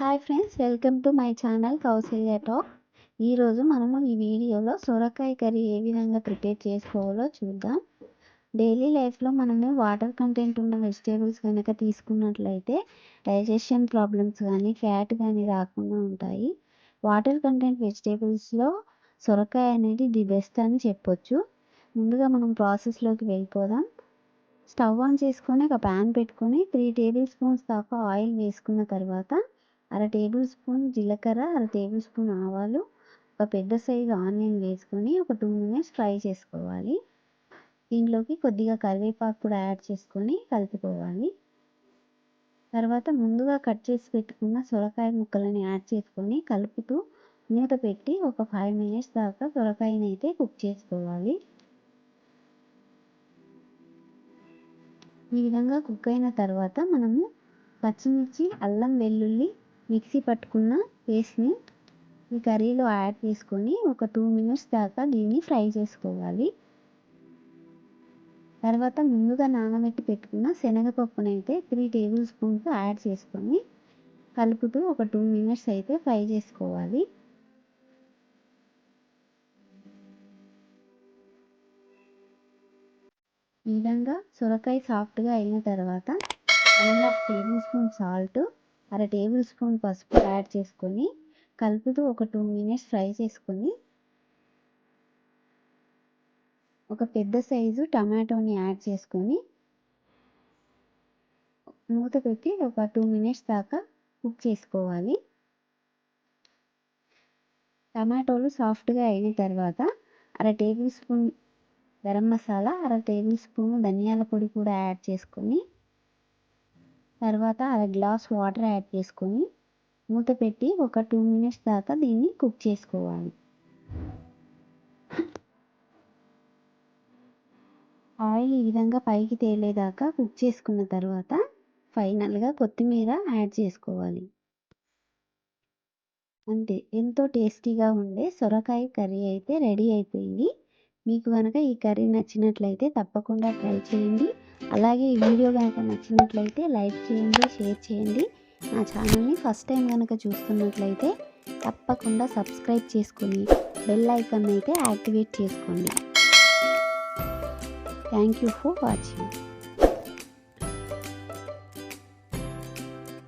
Hi friends welcome to my channel Kousalya talk ఈరోజు మనము ఈ వీడియోలో సొరకాయ కర్రీ ఏ విధంగా ప్రిపేర్ చేసుకోవాలో చూద్దాం. డైలీ లైఫ్లో మనము వాటర్ కంటెంట్ ఉన్న వెజిటేబుల్స్ కనుక తీసుకున్నట్లయితే డైజెషన్ ప్రాబ్లమ్స్ కానీ ఫ్యాట్ కానీ రాకుండా ఉంటాయి. వాటర్ కంటెంట్ వెజిటేబుల్స్లో సొరకాయ అనేది ది బెస్ట్ అని చెప్పొచ్చు. ముందుగా మనం ప్రాసెస్లోకి వెళ్ళిపోదాం. స్టవ్ ఆన్ చేసుకొని ఒక ప్యాన్ పెట్టుకొని త్రీ టేబుల్ స్పూన్స్ దాకా ఆయిల్ వేసుకున్న తర్వాత అర టేబుల్ స్పూన్ జీలకర్ర అర టేబుల్ స్పూన్ ఆవాలు ఒక పెద్ద సైజు ఆనియన్ వేసుకొని ఒక టూ మినిట్స్ ఫ్రై చేసుకోవాలి. దీంట్లోకి కొద్దిగా కరివేపాకు కూడా యాడ్ చేసుకొని కలుపుకోవాలి. తర్వాత ముందుగా కట్ చేసి పెట్టుకున్న సొరకాయ ముక్కలని యాడ్ చేసుకొని కలుపుతూ మూత పెట్టి ఒక ఫైవ్ మినిట్స్ దాకా సొరకాయని అయితే కుక్ చేసుకోవాలి. ఈ విధంగా కుక్ అయిన తర్వాత మనము పచ్చిమిర్చి అల్లం వెల్లుల్లి మిక్సీ పట్టుకున్న పేస్ట్ని ఈ కర్రీలో యాడ్ చేసుకొని ఒక టూ మినిట్స్ దాకా దీన్ని ఫ్రై చేసుకోవాలి. తర్వాత ముందుగా నానబెట్టి పెట్టుకున్న శనగపప్పునైతే త్రీ టేబుల్ స్పూన్స్ యాడ్ చేసుకొని కలుపుతూ ఒక టూ మినిట్స్ అయితే ఫ్రై చేసుకోవాలి. ఈ విధంగా సొరకాయ సాఫ్ట్గా అయిన తర్వాత one half tablespoon salt అర టేబుల్ స్పూన్ పసుపు యాడ్ చేసుకొని కలుపుతూ ఒక టూ మినిట్స్ ఫ్రై చేసుకొని ఒక పెద్ద సైజు టమాటోని యాడ్ చేసుకొని మూత పెట్టి ఒక టూ మినిట్స్ దాకా కుక్ చేసుకోవాలి. టమాటోలు సాఫ్ట్గా అయిన తర్వాత అర టేబుల్ స్పూన్ గరం మసాలా అర టేబుల్ స్పూన్ ధనియాల పొడి కూడా యాడ్ చేసుకొని తర్వాత అర గ్లాస్ వాటర్ యాడ్ చేసుకొని మూత పెట్టి ఒక టూ మినిట్స్ దాకా దీన్ని కుక్ చేసుకోవాలి. ఆయిల్ ఈ విధంగా పైకి తేలేదాకా కుక్ చేసుకున్న తర్వాత ఫైనల్గా కొత్తిమీర యాడ్ చేసుకోవాలి. అంతే ఎంతో టేస్టీగా ఉండే సొరకాయ కర్రీ అయితే రెడీ అయిపోయింది. మీకు కనుక ఈ కర్రీ నచ్చినట్లయితే తప్పకుండా ట్రై చేయండి. అలాగే ఈ వీడియో కనుక నచ్చినట్లయితే లైక్ చేయండి షేర్ చేయండి. నా ఛానల్ని ఫస్ట్ టైం కనుక చూస్తున్నట్లయితే తప్పకుండా సబ్స్క్రైబ్ చేసుకొని బెల్ ఐకాన్ అయితే యాక్టివేట్ చేసుకోండి. Thank you for watching